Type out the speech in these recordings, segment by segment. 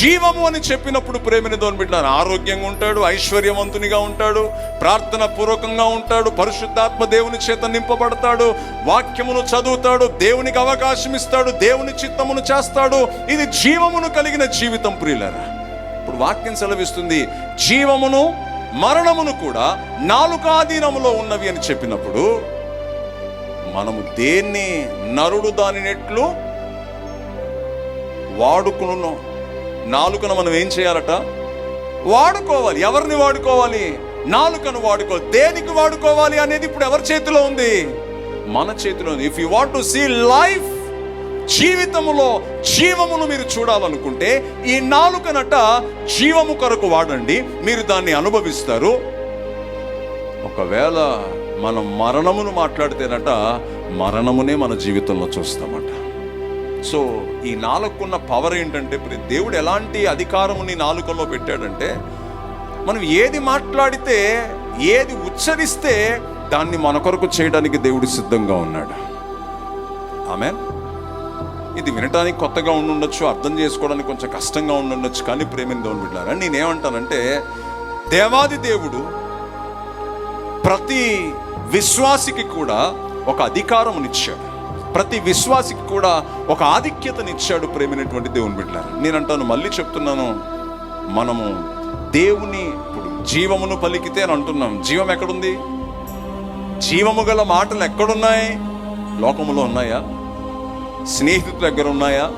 జీవము అని చెప్పినప్పుడు ప్రేమని దోని ఆరోగ్యంగా ఉంటాడు ఐశ్వర్యవంతునిగా ఉంటాడు ప్రార్థన పూర్వకంగా ఉంటాడు పరిశుద్ధాత్మ దేవుని చేత నింపబడతాడు వాక్యమును చదువుతాడు దేవునికి అవకాశం ఇస్తాడు దేవుని చిత్తమును చేస్తాడు. ఇది జీవమును కలిగిన జీవితం ప్రియులరా. ఇప్పుడు వాక్యం సెలవిస్తుంది జీవమును మరణమును కూడా నాలుకాధీనములో ఉన్నవి అని చెప్పినప్పుడు మనము దేన్ని నరుడు దానినెట్లు వాడుకును నాలుకను మనం ఏం చేయాలట? వాడుకోవాలి. ఎవరిని వాడుకోవాలి? నాలుకను వాడుకోవాలి దేనికి వాడుకోవాలి అనేది ఇప్పుడు ఎవరి చేతిలో ఉంది? మన చేతిలో ఉంది. If you want to see life జీవితములో జీవమును మీరు చూడాలనుకుంటే ఈ నాలుకనట జీవము కొరకు వాడండి. మీరు దాన్ని అనుభవిస్తారు. ఒకవేళ మనం మరణమును మాట్లాడితేనట మరణమునే మన జీవితంలో చూస్తామట. సో ఈ నాలుగున్న పవర్ ఏంటంటే ఇప్పుడు దేవుడు ఎలాంటి అధికారము నీ నాలుకలో పెట్టాడంటే మనం ఏది మాట్లాడితే ఏది ఉచ్చరిస్తే దాన్ని మన కొరకు చేయడానికి దేవుడు సిద్ధంగా ఉన్నాడు. ఆమె ఇది వినటానికి కొత్తగా ఉండుండొచ్చు అర్థం చేసుకోవడానికి కొంచెం కష్టంగా ఉండుండొచ్చు కానీ ప్రేమిని దేవుని బిడ్డారా నేనేమంటానంటే దేవాది దేవుడు ప్రతి విశ్వాసికి కూడా ఒక అధికారమునిచ్చాడు. ప్రతి విశ్వాసికి కూడా ఒక ఆధిక్యతనిచ్చాడు ప్రేమైనటువంటి దేవుని బిడ్డ నేను అంటాను మళ్ళీ చెప్తున్నాను మనము దేవుని ఇప్పుడు జీవమును పలికితే అని అంటున్నాం. జీవం ఎక్కడుంది? జీవము గల మాటలు ఎక్కడున్నాయి? లోకములో ఉన్నాయా? స్నేహితుల దగ్గర ఉన్నాయా?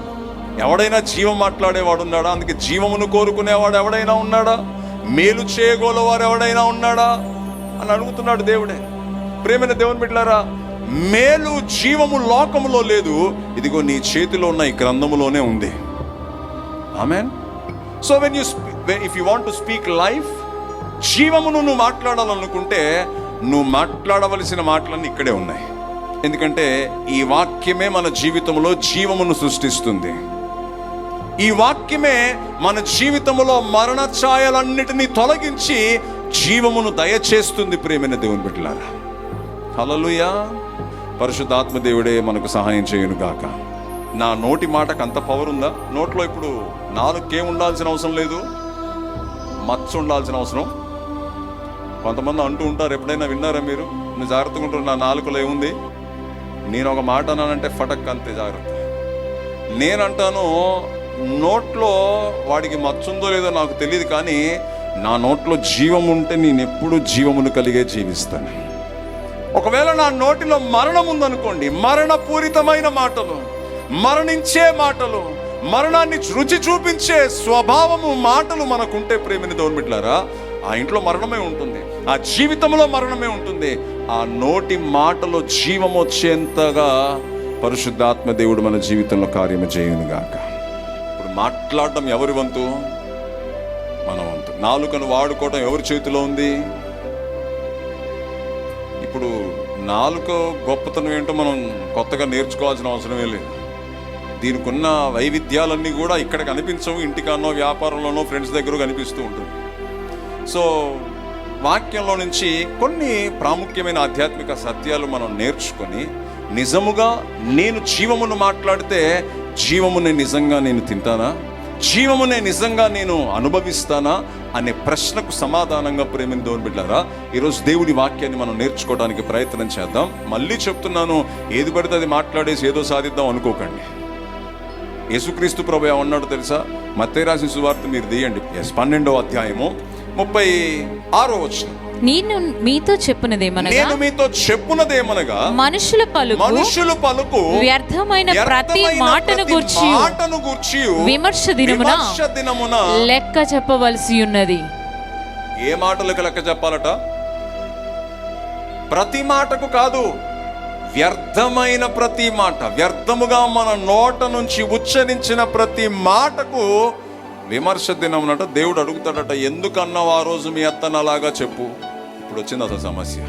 ఎవడైనా జీవం మాట్లాడేవాడు ఉన్నాడా? అందుకే జీవమును కోరుకునేవాడు ఎవడైనా ఉన్నాడా? మేలు చేయగోలవారు ఎవడైనా ఉన్నాడా? అని అడుగుతున్నాడు దేవుడే. ప్రేమైన దేవుని బిడ్డలారా మేలు జీవము లోకములో లేదు. ఇదిగో నీ చేతిలో ఉన్న ఈ గ్రంథములోనే ఉంది. Amen so when you if you want to speak life జీవమును నువ్వు మాట్లాడాలనుకుంటే నువ్వు మాట్లాడవలసిన మాటలన్నీ ఇక్కడే ఉన్నాయి. ఎందుకంటే ఈ వాక్యమే మన జీవితంలో జీవమును సృష్టిస్తుంది. ఈ వాక్యమే మన జీవితంలో మరణ ఛాయలన్నిటినీ తొలగించి జీవమును దయచేస్తుంది ప్రేమైన దేవుని బిడ్డలారా. హలలుయా పరిశుద్ధాత్మ దేవుడే మనకు సహాయం చేయను గాక నా నోటి మాటకు అంత పవర్ ఉందా? నోట్లో ఇప్పుడు నాలుగుకే ఉండాల్సిన అవసరం లేదు? మచ్చ ఉండాల్సిన అవసరం? కొంతమంది అంటూ ఉంటారు ఎప్పుడైనా విన్నారా మీరు? నేను జాగ్రత్తగా ఉంటారు నా నాలుకలో ఏముంది? నేను ఒక మాట అన్నానంటే ఫటక్ అంతే జాగ్రత్త. నేనంటాను నోట్లో వాడికి మచ్చుందో లేదో నాకు తెలియదు కానీ నా నోట్లో జీవం ఉంటే నేను ఎప్పుడు జీవమును కలిగే జీవిస్తాను. ఒకవేళ నా నోటిలో మరణం ఉందనుకోండి మరణపూరితమైన మాటలు మరణించే మాటలు మరణాన్ని రుచి చూపించే స్వభావము మాటలు మనకుంటే ప్రేమిని దౌర్మిట్లారా ఆ ఇంట్లో మరణమే ఉంటుంది ఆ జీవితంలో మరణమే ఉంటుంది ఆ నోటి మాటలో జీవం వచ్చేంతగా పరిశుద్ధాత్మ దేవుడు మన జీవితంలో కార్యము చేయును గాక ఇప్పుడు మాట్లాడడం ఎవరి వంతు? మన వంతు. నాలుకను వాడుకోవడం ఎవరి చేతిలో ఉంది? ఇప్పుడు నాలుక గొప్పతనం ఏంటో మనం కొత్తగా నేర్చుకోవాల్సిన అవసరమే లేదు. దీనికి ఉన్న వైవిధ్యాలన్నీ కూడా ఇక్కడ కనిపించవు ఇంటికానో వ్యాపారంలోనో ఫ్రెండ్స్ దగ్గర కనిపిస్తూ ఉంటుంది సో వాక్యంలో నుంచి కొన్ని ప్రాముఖ్యమైన ఆధ్యాత్మిక సత్యాలు మనం నేర్చుకొని నిజముగా నేను జీవమును మాట్లాడితే జీవముని నిజంగా నేను తింటానా? జీవమునే నిజంగా నేను అనుభవిస్తానా అనే ప్రశ్నకు సమాధానంగా ప్రేమిని దేవుని బిడ్డారా ఈరోజు దేవుడి వాక్యాన్ని మనం నేర్చుకోవడానికి ప్రయత్నం చేద్దాం. మళ్ళీ చెప్తున్నాను ఏది పడితే అది మాట్లాడేసి ఏదో సాధిద్దాం అనుకోకండి. యేసుక్రీస్తు ప్రభు ఏమన్నాడు తెలుసా? మత్తే రాసిన సువార్త మీరు తీయండి. ఎస్ పన్నెండో అధ్యాయము ముప్పై ఆరో వచ్చినాం నేను మీతో చెప్పునదేమనగా? నేను మీతో చెప్పునదేమనగా మనుషుల పలుకు మనుషులు పలుకు వ్యర్థమైన ప్రతి మాటను గూర్చి మాటను గూర్చి విమర్శ దినమున విమర్శ దినమున లెక్క చెప్పవలసి ఉన్నది ఏ మాటలకు లెక్క చెప్పాలట? ప్రతి మాటకు కాదు వ్యర్థమైన ప్రతి మాట వ్యర్థముగా మన నోట నుంచి ఉచ్చరించిన ప్రతి మాటకు విమర్శ దినమునట దేవుడు అడుగుతాడట ఎందుకన్నావు ఆ రోజు మీ అత్తను అలాగా చెప్పు? ఇప్పుడు వచ్చింది అసలు సమస్య.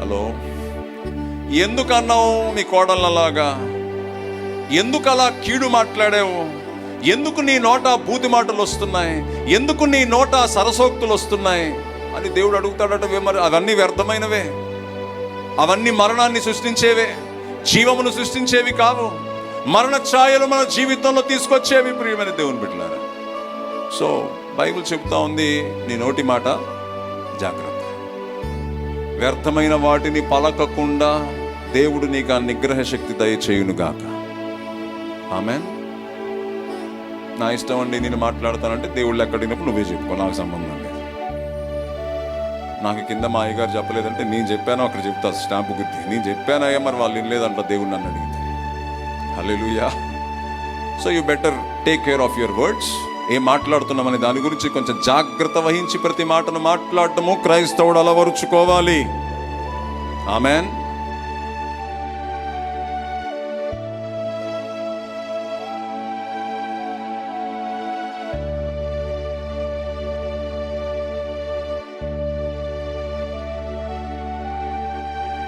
హలో? ఎందుకన్నావు అన్నావు నీ కోడళ్ళలాగా? ఎందుకు అలా కీడు మాట్లాడావు? ఎందుకు నీ నోట బూతి మాటలు వస్తున్నాయి? ఎందుకు నీ నోట సరసోక్తులు వస్తున్నాయి? అని దేవుడు అడుగుతాడట మరి అవన్నీ వ్యర్థమైనవే. అవన్నీ మరణాన్ని సృష్టించేవే. జీవమును సృష్టించేవి కావు. మరణ ఛాయలు మన జీవితంలో తీసుకొచ్చేవి ప్రియమైన దేవుని బిడ్డలారా. సో బైబిల్ చెప్తా ఉంది నీ నోటి మాట జాగ్రత్త. వ్యర్థమైన వాటిని పలకకుండా దేవుడు నీకు ఆ నిగ్రహ శక్తి దయచేయునుగాక. ఆమె నా ఇష్టం అండి నేను మాట్లాడతానంటే దేవుళ్ళు ఎక్కడినప్పుడు నువ్వే చెప్పుకో నాకు సంబంధం లేదు. నాకు కింద మా అయ్యగారు చెప్పలేదంటే నేను చెప్పాను అక్కడ చెప్తా స్టాంపు గుద్ది. నేను చెప్పానయ్యా మరి వాళ్ళు వినలేదంట దేవుడు నన్ను అడిగితే. Hello so you better take care of your words ఏం మాట్లాడుతున్నామని దాని గురించి కొంచెం జాగ్రత్త వహించి ప్రతి మాటను మాట్లాడటము క్రైస్తవుడు అలవరుచుకోవాలి. ఆమెన్.